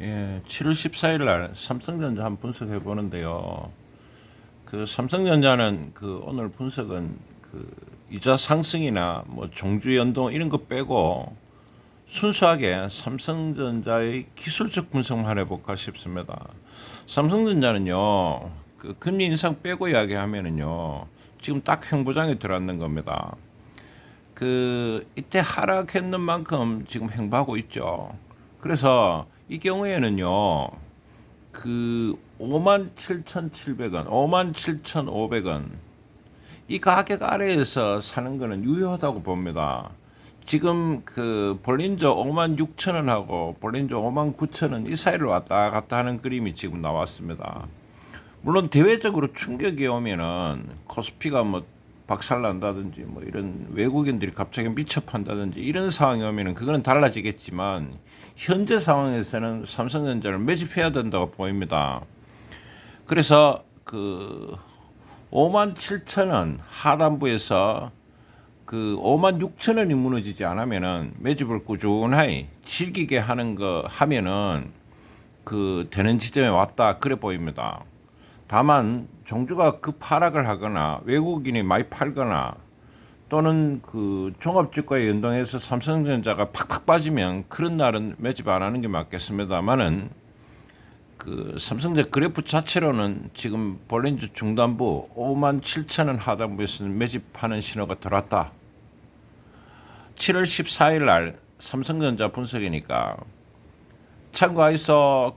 예, 7월 14일 날 삼성전자 한번 분석해 보는데요. 그 삼성전자는 그 오늘 분석은 그 이자 상승이나 뭐 종주 연동 이런 거 빼고 순수하게 삼성전자의 기술적 분석만 해볼까 싶습니다. 삼성전자는요, 그 금리 인상 빼고 이야기하면은요, 지금 딱 횡보장에 들어왔는 겁니다. 그 이때 하락했는 만큼 지금 횡보하고 있죠. 그래서 이 경우에는요. 그 57,700원, 57,500원 이 가격 아래에서 사는 거는 유효하다고 봅니다. 지금 그 볼린저 56,000원하고 볼린저 59,000원 이 사이를 왔다 갔다 하는 그림이 지금 나왔습니다. 물론 대외적으로 충격이 오면은 코스피가 뭐 박살난다든지 뭐 이런 외국인들이 갑자기 미쳐 판다든지 이런 상황이 오면은 그거는 달라지겠지만 현재 상황에서는 삼성전자를 매집해야 된다고 보입니다. 그래서 그 5만 7천 원 하단부에서 그 5만 6천 원이 무너지지 않으면은 매집을 꾸준히 즐기게 하는 거 하면은 그 되는 지점에 왔다 그래 보입니다. 다만 종주가 급 하락을 하거나 외국인이 많이 팔거나 또는 그 종합주가에 연동해서 삼성전자가 팍팍 빠지면 그런 날은 매집 안 하는 게 맞겠습니다만은 그 삼성전자 그래프 자체로는 지금 볼린저 중단부 5만 7천 원 하단부에서는 매집하는 신호가 들어왔다. 7월 14일 날 삼성전자 분석이니까 참고하이소